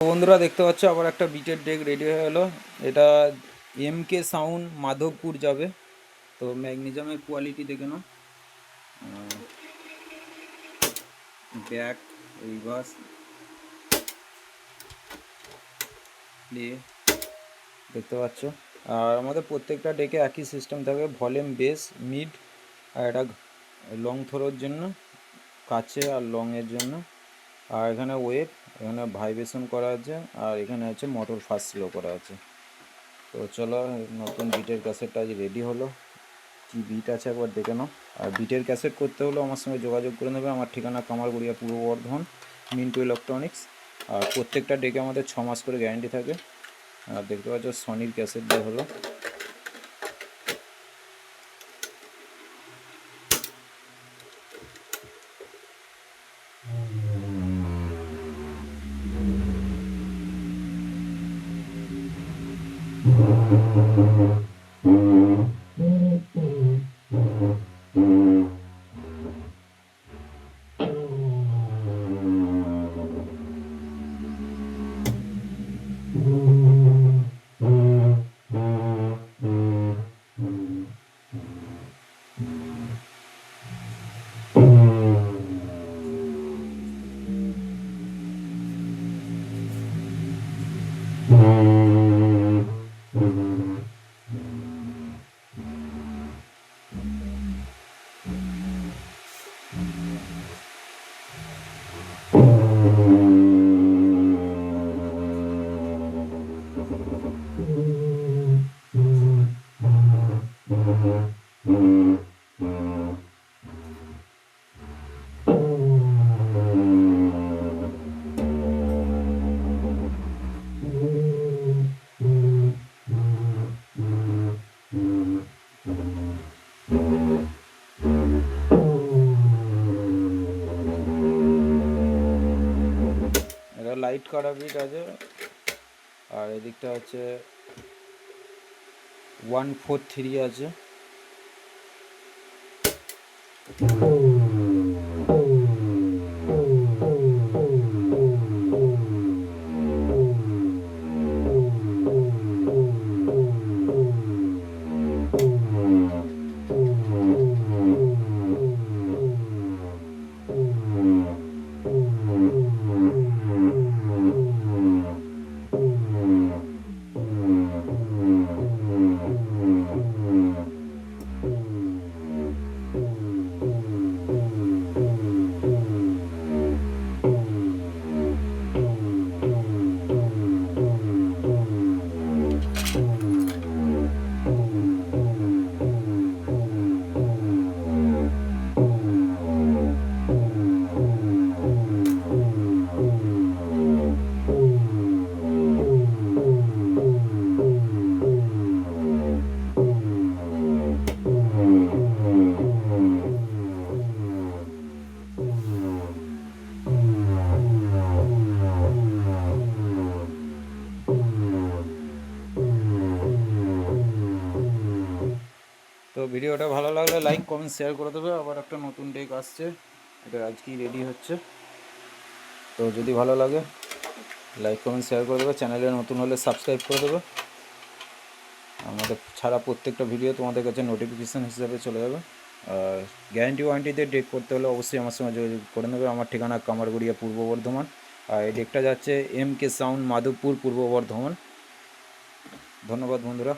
বন্ধুরা দেখতে পাচ্ছ, আবার একটা বিটের ডেক রেডি হয়ে গেলো এটা এম কে সাউন্ড মাধবপুর যাবে। তো ম্যাগনেজামের কোয়ালিটি দেখে নাও। ব্যাক রিভার্স প্লে দেখতে পাচ্ছ। আর আমাদের প্রত্যেকটা ডেকে একই সিস্টেম থাকবে ভলিউম বেস মিড আর এটা লং থ্রোর জন্য, কাছে আর লংয়ের জন্য। আর এখানে ওয়েভ এখানে ভাইব্রেশন করা আছে, আর এখানে আছে মোটর ফাস্ট স্লো করা আছে। তো চলো, নতুন বিটের ক্যাসেটটা আজ রেডি হলো। কি বিট আছে একবার দেখে নাও। আর বিটের ক্যাসেট করতে হলেও আমার সঙ্গে যোগাযোগ করে নেবে। আমার ঠিকানা কামারগুড়িয়া পূর্ব বর্ধমান মিন্টু ইলেকট্রনিক্স আর প্রত্যেকটা ডেকে আমাদের ছ মাস করে গ্যারান্টি থাকে। আর দেখতে পাচ্ছ সনির ক্যাসেট দিয়ে হলো। এটা লাইট করা বিট আছে। আর এদিকটা হচ্ছে ওয়ান ফোর থ্রি আছে। তো ভিডিওটা ভালো লাগলে লাইক কমেন্ট শেয়ার করে দেবে। আবার একটা নতুন ডেক আসছে। এটা আজকেই রেডি হচ্ছে। তো যদি ভালো লাগে লাইক কমেন্ট শেয়ার করে দেবে। চ্যানেলে নতুন হলে সাবস্ক্রাইব করে দেবে। আমাদের ছাড়া প্রত্যেকটা ভিডিও তোমাদের কাছে নোটিফিকেশান হিসাবে চলে যাবে। আর গ্যারান্টি ওয়ারেন্টিতে ডেক করতে হলে অবশ্যই আমার সঙ্গে যোগাযোগ করে নেবে। আমার ঠিকানা কামারগুড়িয়া, পূর্ব বর্ধমান। আর এই ডেকটা যাচ্ছে এম কে সাউন্ড মাধবপুর, পূর্ব বর্ধমান। ধন্যবাদ বন্ধুরা।